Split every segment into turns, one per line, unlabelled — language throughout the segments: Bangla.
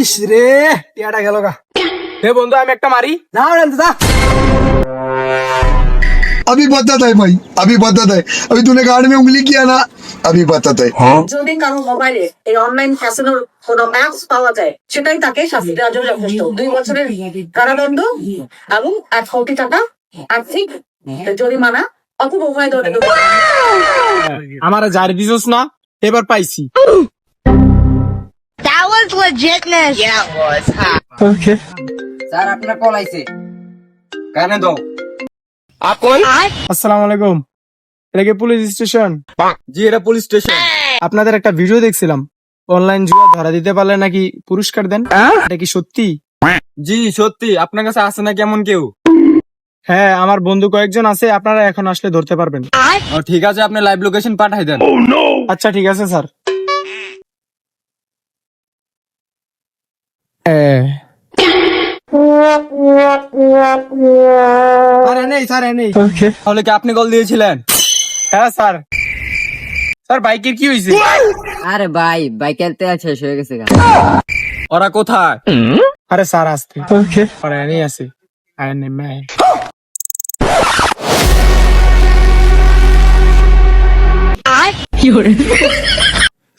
ইস রে টিয়াটা গেল গা হে বন্ধু আমি একটা মারি না রেন্দা যা
अभी बताता है भाई अभी बताता है अभी तूने गाड़ी में उंगली किया ना अभी बताता है
যদি কারো মোবাইলে এই অনলাইন ক্যাসিনোর কোনো অ্যাপস পাওয়া যায় সেটাই তাকে শাস্তি দেওয়ার জন্য যথেষ্ট দুই বছরের কারাদণ্ড এবং এক কোটি টাকা আর্থিক জরিমানা অথবা উভয় দণ্ড
আমার জারি দিছস না এবার পাইছি
That was legitness.
Okay
sir আপনার কল আইছে। কানে দাও।
আসসালামু আলাইকুম। এটা কি পুলিশ স্টেশন
জি এটা পুলিশ স্টেশন
আপনাদের একটা ভিডিও দেখছিলাম। অনলাইন জুয়া ধরা দিতে পারলে নাকি পুরস্কার দেন? এটা কি সত্যি?
জি সত্যি। আপনার কাছে আছে না কেমন কেউ?
হ্যাঁ আমার বন্ধু কয়েকজন আছে আপনারা এখন আসলে ধরতে পারবেন।
ও, ঠিক আছে আপনি লাইভ লোকেশন পাঠাই দেন।
আচ্ছা ঠিক আছে স্যার স্যার নেই স্যার নেই।
তাহলে কি আপনি কল দিয়েছিলেন?
হ্যাঁ স্যার। স্যার বাইকের কি হয়েছে?
আরে ভাই বাইকের তেল শেষ হয়ে গেছে
ওরা কোথায়?
আরে স্যার আসতে। ওকে আরে নেই আছে আরে নেই মে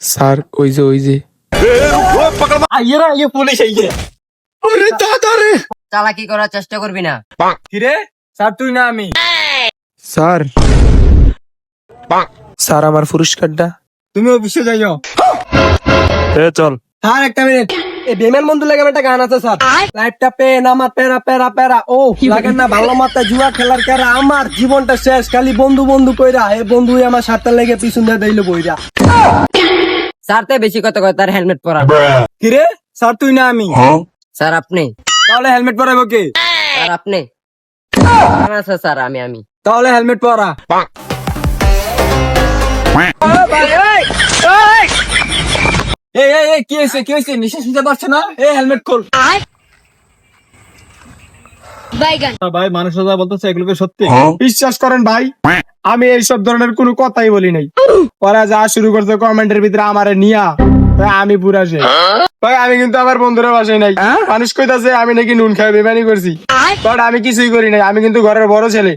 স্যার ওই যে ওই যে। আইয়ে পুলিশ আইয়ে। আরে দাদা রে!
চালাকি করার চেষ্টা করবি না।
কিরে? স্যার তুই না আমি।
স্যার। স্যার আমার পুরস্কারটা।
তুমি অফিসে যাইও।
চল। স্যার একটা মিনিট এই বেমেন বন্ধু লাগে একটা গান আছে স্যার। লাইফটা পে পেরা পেরা পেরা। ও লাগেন না ভালো মাত্রা জুয়া খেলার কেরা। আমার জীবনটা শেষ খালি বন্ধু বন্ধু কইরা। এ বন্ধু আমার সাতটা লেগে পিছন দিয়ে দিল বইরা।
স্যার তো বেশি কথা কয় তার হেলমেট পরা।
কিরে? স্যার তুই না আমি।
স্যার আপনি?
তাহলে হেলমেট পরাবো কে?
স্যার আপনি। আচ্ছা স্যার আমি আমি।
তাহলে হেলমেট পরা।
এই এই এই কি হয়েছে কি হয়েছে? নিঃশ্বাস নিতে পারছে না?
এই হেলমেট খোল। ভাই মানুষ বলতেছে এগুলোকে সত্যি। বিশ্বাস করেন ভাই আমি এইসব ধরনের কোনো কথাই বলি নাই। ওরা যা শুরু করছে কমেন্টের ভিতরে আমারে নিয়া। আমি পুরা সে ভাই আমি কিন্তু আমার বন্ধুরা বাসায় নাই। মানুষ কইতাছে আমি নাকি নুন খাই বেমানি করছি। বাট আমি কিছুই করি নাই আমি কিন্তু ঘরের বড় ছেলে।